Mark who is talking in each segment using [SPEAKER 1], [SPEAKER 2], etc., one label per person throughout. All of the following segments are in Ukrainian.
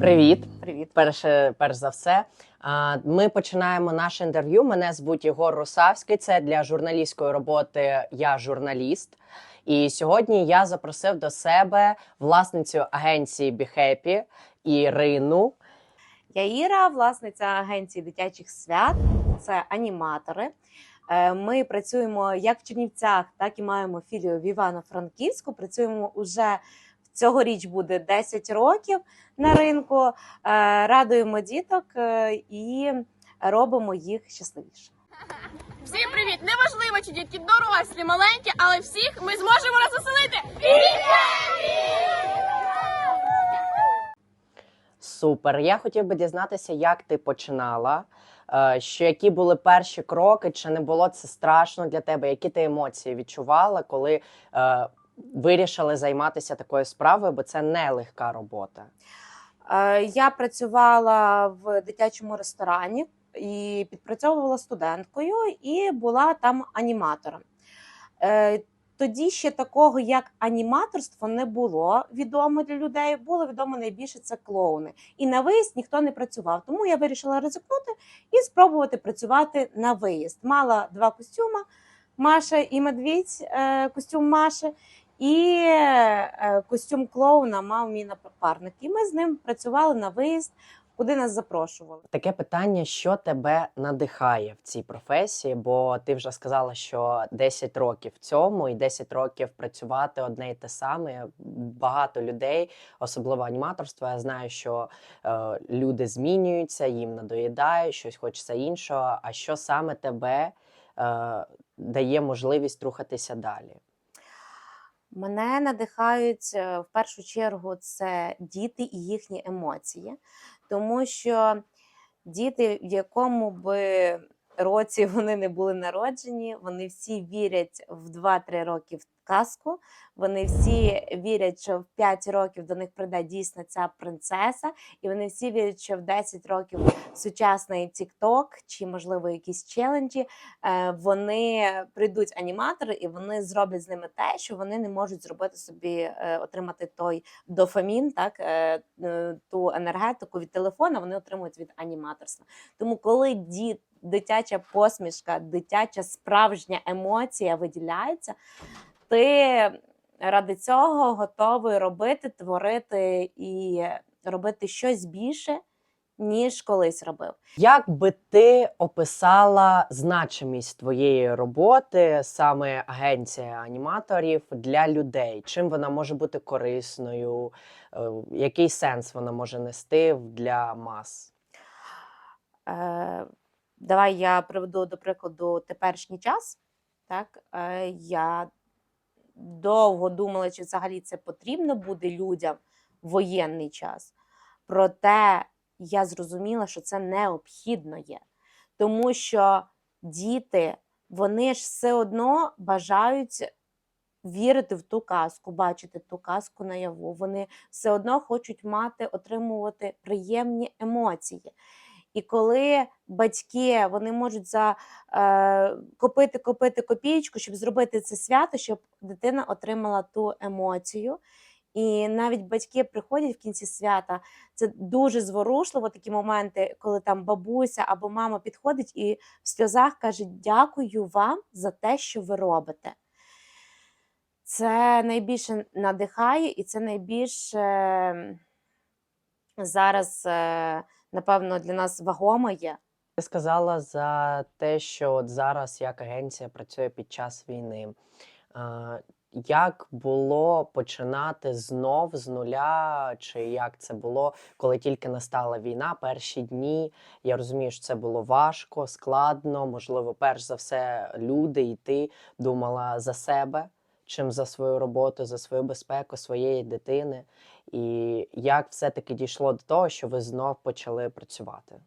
[SPEAKER 1] Привіт.
[SPEAKER 2] Привіт.
[SPEAKER 1] Перше, перш за все, ми починаємо наше інтерв'ю. Мене звуть Єгор Русавський. Це для журналістської роботи Я журналіст. І сьогодні я запросив до себе власницю агенції BeHappy Ірину.
[SPEAKER 2] Я Іра, власниця агенції дитячих свят. Це аніматори. Е, Ми працюємо як в Чернівцях, так і маємо філію в Івано-Франківську. Працюємо уже цьогоріч буде 10 років на ринку. Е, Радуємо діток е, і робимо їх щасливіше.
[SPEAKER 3] Всім привіт! Неважливо, чи дітки дорослі, маленькі, але всіх ми зможемо розвеселити!
[SPEAKER 1] Супер. Я хотів би дізнатися, як ти починала. Е, Що які були перші кроки, чи не було це страшно для тебе? Які ти емоції відчувала, коли е, вирішили займатися такою справою, бо це не легка робота.
[SPEAKER 2] Е, Я працювала в дитячому ресторані і підпрацьовувала студенткою, і була там аніматором. Тоді ще такого, як аніматорство, не було відомо для людей. Було відомо найбільше це клоуни. І на виїзд ніхто не працював. Тому я вирішила ризикнути і спробувати працювати на виїзд. Мала два костюми: Маша і медвідь, е, костюм Маші. І е, костюм клоуна мав мій напарник. І ми з ним працювали на виїзд, куди нас запрошували.
[SPEAKER 1] Таке питання, що тебе надихає в цій професії? Бо ти вже сказала, що 10 років в цьому і 10 років працювати одне й те саме. Багато людей, особливо аніматорство. Я знаю, що е, люди змінюються, їм надоїдає, щось хочеться іншого. А що саме тебе е, дає можливість рухатися далі?
[SPEAKER 2] Мене надихають е, в першу чергу це діти і їхні емоції, тому що діти, в якому би році вони не були народжені, вони всі вірять в 2-3 роки казку. Вони всі вірять, що в 5 років до них прийде дійсно ця принцеса, і вони всі вірять, що в 10 років сучасний TikTok чи, можливо, якісь челенджі е, вони прийдуть аніматори і вони зроблять з ними те, що вони не можуть зробити собі, е, отримати той дофамін, так е, ту енергетику від телефона. Вони отримують від аніматорства. Тому, коли діт, дитяча посмішка, дитяча справжня емоція виділяється, ти ради цього готовий робити, творити і робити щось більше, ніж колись робив.
[SPEAKER 1] Як би ти описала значимість твоєї роботи, саме агенція аніматорів для людей? Чим вона може бути корисною? Е, Який сенс вона може нести для мас?
[SPEAKER 2] Е, давай я приведу до прикладу теперішній час. Так, е, я довго думала, чи взагалі це потрібно буде людям в воєнний час. Проте я зрозуміла, що це необхідно є. Тому що діти, вони ж все одно бажають вірити в ту казку, бачити ту казку наяву. Вони все одно хочуть мати, отримувати приємні емоції. І коли батьки вони можуть за е, копити, копити копієчку, щоб зробити це свято, щоб дитина отримала ту емоцію. І навіть батьки приходять в кінці свята. Це дуже зворушливо такі моменти, коли там бабуся або мама підходить і в сльозах каже: Дякую вам за те, що ви робите. Це найбільше надихає, і це найбільше зараз, е, напевно, для нас вагомо є.
[SPEAKER 1] Ти сказала за те, що от зараз як агенція працює під час війни. Як було починати знов з нуля, чи як це було, коли тільки настала війна, перші дні? Я розумію, що це було важко, складно. Можливо, перш за все, люди і ти думала за себе, чим за свою роботу, за свою безпеку своєї дитини. І як все-таки дійшло до того, що ви знов почали працювати?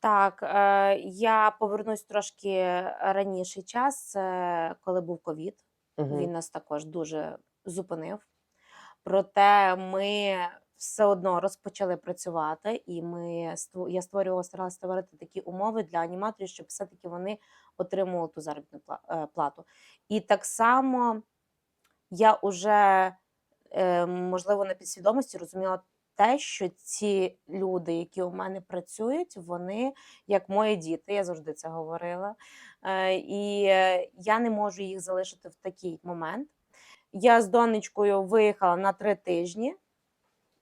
[SPEAKER 2] Так, е, я повернусь трошки раніший час, це коли був ковід.
[SPEAKER 1] Мгм.
[SPEAKER 2] Він нас також дуже зупинив. Проте ми все одно розпочали працювати, і ми я створювала, старалася створити такі умови для аніматорів, щоб все-таки вони отримували ту заробітну е, плату. І так само я вже, можливо, на підсвідомості розуміла те, що ці люди, які у мене працюють, вони як мої діти, я завжди це говорила. Е, і е, я не можу їх залишити в такий момент. Я з донечкою виїхала на три тижні.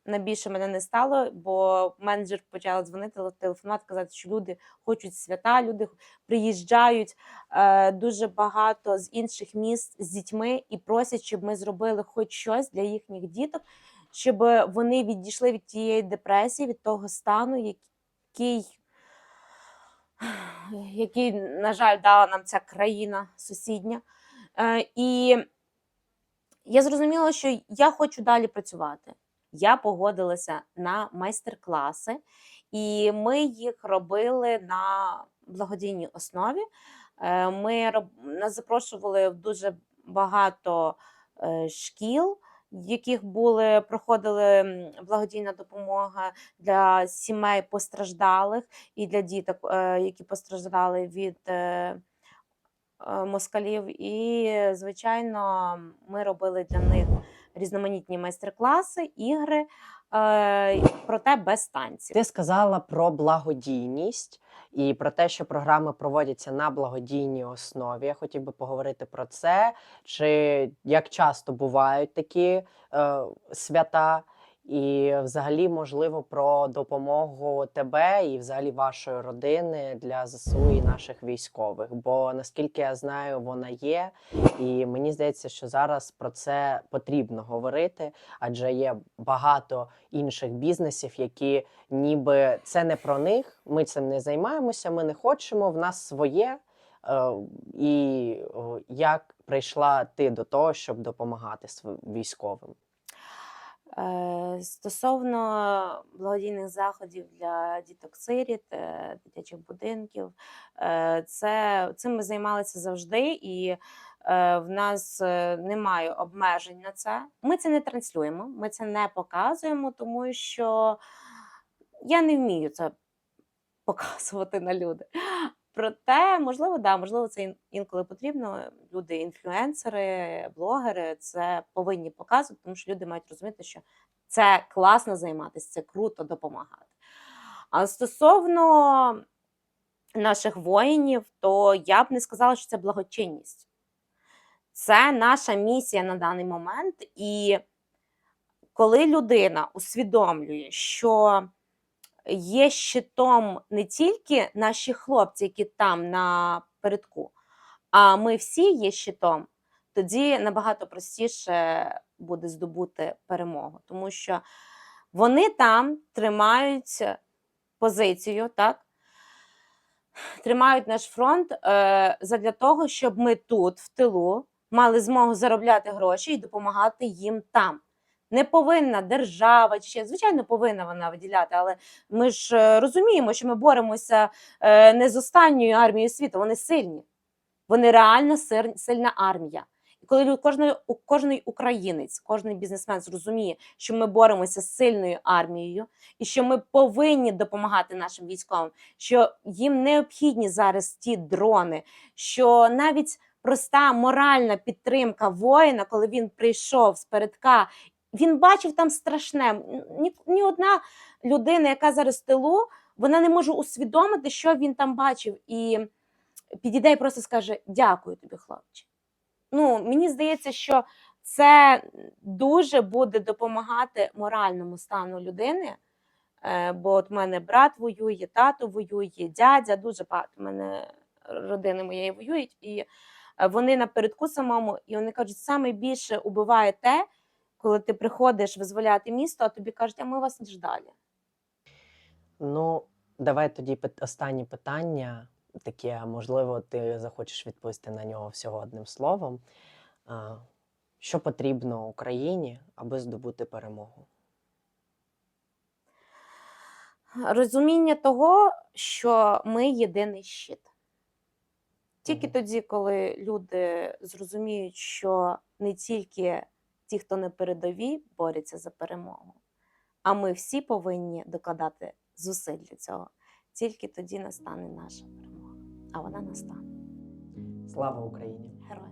[SPEAKER 2] На більше мене не стало, бо менеджер почала дзвонити, телефонувати, казати, що люди хочуть свята, люди приїжджають е, дуже багато з інших міст з дітьми і просять, щоб ми зробили хоч щось для їхніх діток, щоб вони відійшли від тієї депресії, від того стану, який, який на жаль, дала нам ця країна сусідня. Е, і я зрозуміла, що я хочу далі працювати. Я погодилася на майстер-класи, і ми їх робили на благодійній основі. Е, Ми роб... нас запрошували в дуже багато е, шкіл, в яких були проходили благодійна допомога для сімей постраждалих і для діток, е, які постраждали від москалів. І, звичайно, ми робили для них різноманітні майстер-класи, ігри, е, проте без танців.
[SPEAKER 1] Ти сказала про благодійність і про те, що програми проводяться на благодійній основі. Я хотів би поговорити про це. Чи як часто бувають такі е, свята? І взагалі, можливо, про допомогу тебе і взагалі вашої родини для ЗСУ і наших військових. Бо наскільки я знаю, вона є, і мені здається, що зараз про це потрібно говорити, адже є багато інших бізнесів, які ніби це не про них. Ми цим не займаємося, ми не хочемо. В нас своє. Е, І як прийшла ти до того, щоб допомагати військовим?
[SPEAKER 2] Е, Стосовно благодійних заходів для діток сиріт, е, дитячих будинків, е, це цим ми займалися завжди, і в нас немає обмежень на це. Ми це не транслюємо, ми це не показуємо, тому що я не вмію це показувати на люди. Проте, можливо, да, можливо, це інколи потрібно. Люди, інфлюенсери, блогери це повинні показувати, тому що люди мають розуміти, що це класно займатися, це круто допомагати. А стосовно наших воїнів, то я б не сказала, що це благочинність. Це наша місія на даний момент. І коли людина усвідомлює, що є щитом не тільки наші хлопці, які там на передку, а ми всі є щитом, тоді набагато простіше буде здобути перемогу, тому що вони там тримають позицію, так? Тримають наш фронт е, задля того, щоб ми тут, в тилу, мали змогу заробляти гроші і допомагати їм там. Не повинна держава, ще, звичайно, повинна вона виділяти, але ми ж е, розуміємо, що ми боремося е, не з останньою армією світу, вони сильні. Вони реально сильна армія. І коли лю- кожний, українець, кожний бізнесмен зрозуміє, що ми боремося з сильною армією, і що ми повинні допомагати нашим військовим, що їм необхідні зараз ті дрони, що навіть проста моральна підтримка воїна, коли він прийшов з передка, він бачив там страшне. Ні, ні одна людина, яка зараз в тилу, вона не може усвідомити, що він там бачив, і підійде і просто скаже: Дякую тобі, хлопче. Ну, мені здається, що це дуже буде допомагати моральному стану людини. Е, Бо от в мене брат воює, тато воює, дядя, дуже багато в мене родини моєї воюють, і е, вони напередку самому, і вони кажуть, саме більше убиває те, коли ти приходиш визволяти місто, а тобі кажуть, а ми вас не ждали.
[SPEAKER 1] Ну, давай тоді останнє питання. Таке, можливо, ти захочеш відповісти на нього всього одним словом. Що потрібно Україні, аби здобути перемогу?
[SPEAKER 2] Розуміння того, що ми єдиний щит. Тільки
[SPEAKER 1] Мгм.
[SPEAKER 2] тоді, коли люди зрозуміють, що не тільки ті, хто на передовій, борються за перемогу, а ми всі повинні докладати зусиль для цього. Тільки тоді настане наша перемога. А вона настане.
[SPEAKER 1] Слава Україні!
[SPEAKER 2] Героям.